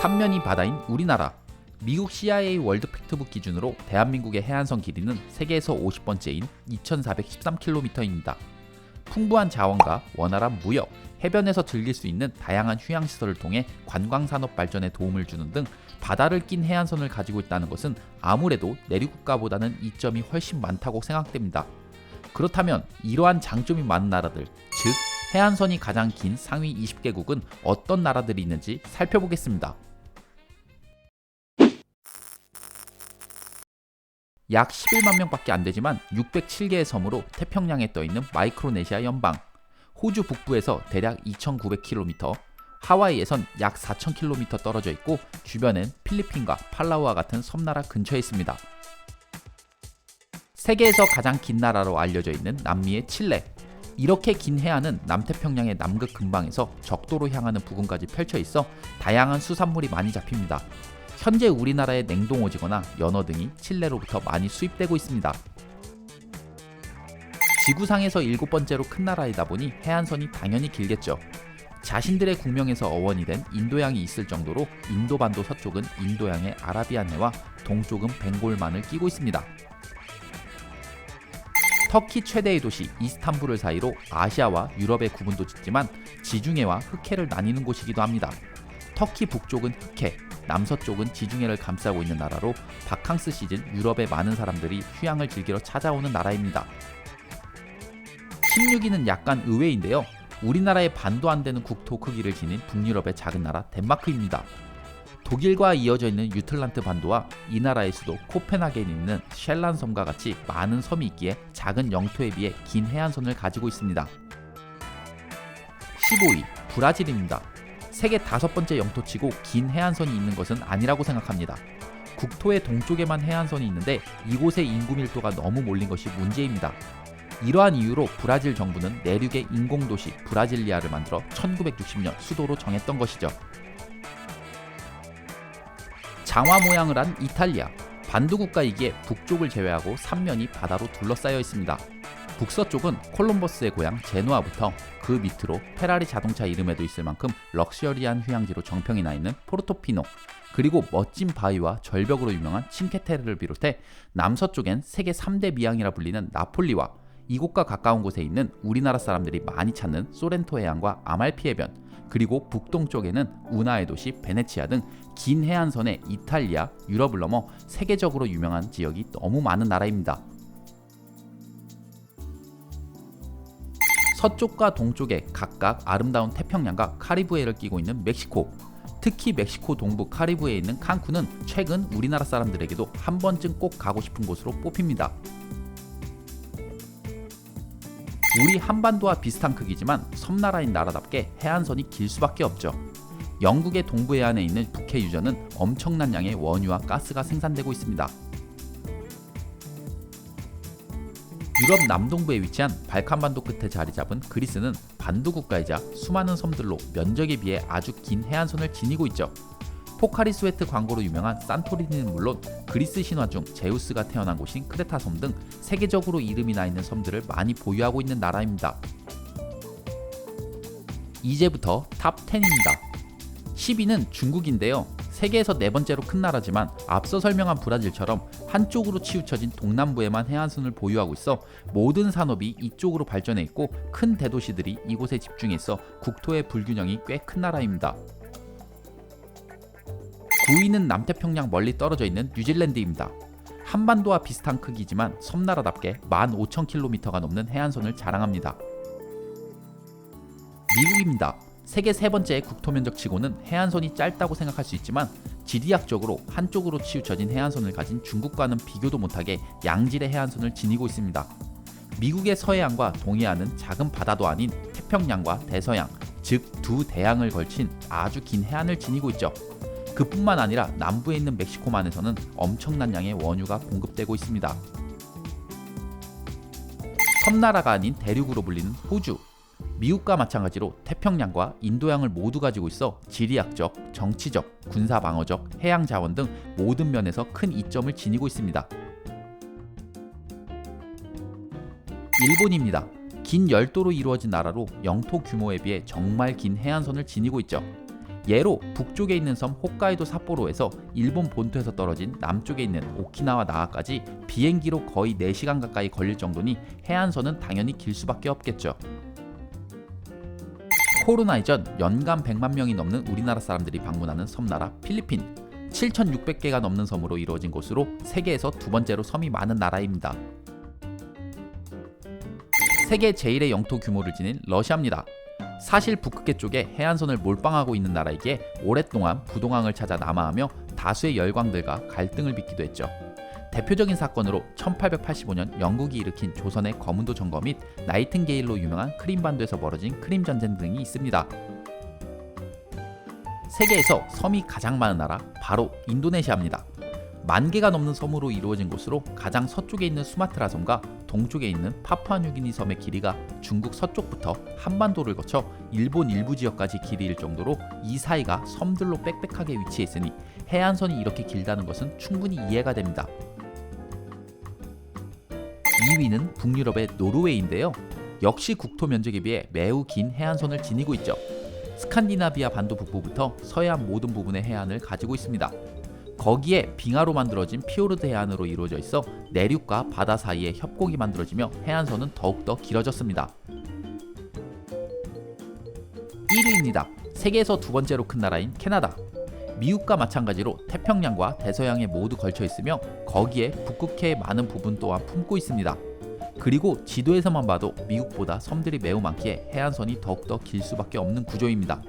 삼면이 바다인 우리나라. 미국 CIA 월드 팩트북 기준으로 대한민국의 해안선 길이는 세계에서 50번째인 2,413km입니다. 풍부한 자원과 원활한 무역, 해변에서 즐길 수 있는 다양한 휴양시설을 통해 관광산업 발전에 도움을 주는 등 바다를 낀 해안선을 가지고 있다는 것은 아무래도 내륙국가보다는 이점이 훨씬 많다고 생각됩니다. 그렇다면 이러한 장점이 많은 나라들, 즉 해안선이 가장 긴 상위 20개국은 어떤 나라들이 있는지 살펴보겠습니다. 약 11만 명밖에 안 되지만 607개의 섬으로 태평양에 떠 있는 마이크로네시아 연방, 호주 북부에서 대략 2,900km, 하와이에선 약 4,000km 떨어져 있고 주변엔 필리핀과 팔라우와 같은 섬나라 근처에 있습니다. 세계에서 가장 긴 나라로 알려져 있는 남미의 칠레. 이렇게 긴 해안은 남태평양의 남극 근방에서 적도로 향하는 부근까지 펼쳐 있어 다양한 수산물이 많이 잡힙니다. 현재 우리나라의 냉동 오징어나 연어 등이 칠레로부터 많이 수입되고 있습니다. 지구상에서 일곱 번째로 큰 나라이다 보니 해안선이 당연히 길겠죠. 자신들의 국명에서 어원이 된 인도양이 있을 정도로 인도반도 서쪽은 인도양의 아라비안해와 동쪽은 벵골만을 끼고 있습니다. 터키 최대의 도시 이스탄불을 사이로 아시아와 유럽의 구분도 짓지만 지중해와 흑해를 나뉘는 곳이기도 합니다. 터키 북쪽은 흑해, 남서쪽은 지중해를 감싸고 있는 나라로 바캉스 시즌 유럽의 많은 사람들이 휴양을 즐기러 찾아오는 나라입니다. 16위는 약간 의외인데요. 우리나라의 반도 안 되는 국토 크기를 지닌 북유럽의 작은 나라 덴마크입니다. 독일과 이어져 있는 유틀란트 반도와 이 나라의 수도 코펜하겐에 있는 셸란 섬과 같이 많은 섬이 있기에 작은 영토에 비해 긴 해안선을 가지고 있습니다. 15위 브라질입니다. 세계 다섯 번째 영토치고 긴 해안선이 있는 것은 아니라고 생각합니다. 국토의 동쪽에만 해안선이 있는데 이곳의 인구 밀도가 너무 몰린 것이 문제입니다. 이러한 이유로 브라질 정부는 내륙의 인공도시 브라질리아를 만들어 1960년 수도로 정했던 것이죠. 장화 모양을 한 이탈리아. 반도 국가이기에 북쪽을 제외하고 삼면이 바다로 둘러싸여 있습니다. 북서쪽은 콜럼버스의 고향 제노아부터 그 밑으로 페라리 자동차 이름에도 있을 만큼 럭셔리한 휴양지로 정평이 나 있는 포르토피노, 그리고 멋진 바위와 절벽으로 유명한 칭케테르를 비롯해 남서쪽엔 세계 3대 미항이라 불리는 나폴리와 이곳과 가까운 곳에 있는 우리나라 사람들이 많이 찾는 소렌토 해안과 아말피 해변, 그리고 북동쪽에는 운하의 도시 베네치아 등 긴 해안선의 이탈리아, 유럽을 넘어 세계적으로 유명한 지역이 너무 많은 나라입니다. 서쪽과 동쪽에 각각 아름다운 태평양과 카리브해를 끼고 있는 멕시코. 특히 멕시코 동부 카리브해에 있는 칸쿤은 최근 우리나라 사람들에게도 한 번쯤 꼭 가고 싶은 곳으로 뽑힙니다. 우리 한반도와 비슷한 크기지만 섬나라인 나라답게 해안선이 길 수밖에 없죠. 영국의 동부 해안에 있는 북해 유전은 엄청난 양의 원유와 가스가 생산되고 있습니다. 유럽 남동부에 위치한 발칸반도 끝에 자리 잡은 그리스는 반도 국가이자 수많은 섬들로 면적에 비해 아주 긴 해안선을 지니고 있죠. 포카리 스웨트 광고로 유명한 산토리니는 물론 그리스 신화 중 제우스가 태어난 곳인 크레타 섬 등 세계적으로 이름이 나 있는 섬들을 많이 보유하고 있는 나라입니다. 이제부터 탑 10입니다. 10위는 중국인데요. 세계에서 네 번째로 큰 나라지만 앞서 설명한 브라질처럼 한쪽으로 치우쳐진 동남부에만 해안선을 보유하고 있어 모든 산업이 이쪽으로 발전해 있고 큰 대도시들이 이곳에 집중해 있어 국토의 불균형이 꽤 큰 나라입니다. 9위는 남태평양 멀리 떨어져 있는 뉴질랜드입니다. 한반도와 비슷한 크기지만 섬나라답게 15,000km가 넘는 해안선을 자랑합니다. 미국입니다. 세계 세 번째 국토 면적치고는 해안선이 짧다고 생각할 수 있지만 지리학적으로 한쪽으로 치우쳐진 해안선을 가진 중국과는 비교도 못하게 양질의 해안선을 지니고 있습니다. 미국의 서해안과 동해안은 작은 바다도 아닌 태평양과 대서양, 즉 두 대양을 걸친 아주 긴 해안을 지니고 있죠. 그뿐만 아니라 남부에 있는 멕시코만에서는 엄청난 양의 원유가 공급되고 있습니다. 섬나라가 아닌 대륙으로 불리는 호주. 미국과 마찬가지로 태평양과 인도양을 모두 가지고 있어 지리학적, 정치적, 군사 방어적, 해양 자원 등 모든 면에서 큰 이점을 지니고 있습니다. 일본입니다. 긴 열도로 이루어진 나라로 영토 규모에 비해 정말 긴 해안선을 지니고 있죠. 예로 북쪽에 있는 섬 홋카이도 삿포로에서 일본 본토에서 떨어진 남쪽에 있는 오키나와 나하까지 비행기로 거의 4시간 가까이 걸릴 정도니 해안선은 당연히 길 수밖에 없겠죠. 코로나 이전 연간 100만 명이 넘는 우리나라 사람들이 방문하는 섬나라 필리핀. 7,600개가 넘는 섬으로 이루어진 곳으로 세계에서 두 번째로 섬이 많은 나라입니다. 세계 제1의 영토 규모를 지닌 러시아입니다. 사실 북극해 쪽에 해안선을 몰빵하고 있는 나라이기에 오랫동안 부동항을 찾아 남하하며 다수의 열광들과 갈등을 빚기도 했죠. 대표적인 사건으로 1885년 영국이 일으킨 조선의 거문도 점거 및 나이팅게일로 유명한 크림반도에서 벌어진 크림 전쟁 등이 있습니다. 세계에서 섬이 가장 많은 나라 바로 인도네시아입니다. 만 개가 넘는 섬으로 이루어진 곳으로 가장 서쪽에 있는 수마트라 섬과 동쪽에 있는 파푸아뉴기니 섬의 길이가 중국 서쪽부터 한반도를 거쳐 일본 일부 지역까지 길이일 정도로 이 사이가 섬들로 빽빽하게 위치해 있으니 해안선이 이렇게 길다는 것은 충분히 이해가 됩니다. 2위는 북유럽의 노르웨이인데요. 역시 국토 면적에 비해 매우 긴 해안선을 지니고 있죠. 스칸디나비아 반도 북부부터 서해안 모든 부분의 해안을 가지고 있습니다. 거기에 빙하로 만들어진 피오르드 해안으로 이루어져 있어 내륙과 바다 사이에 협곡이 만들어지며 해안선은 더욱더 길어졌습니다. 1위입니다. 세계에서 두 번째로 큰 나라인 캐나다. 미국과 마찬가지로 태평양과 대서양에 모두 걸쳐 있으며 거기에 북극해의 많은 부분 또한 품고 있습니다. 그리고 지도에서만 봐도 미국보다 섬들이 매우 많기에 해안선이 더욱더 길 수밖에 없는 구조입니다.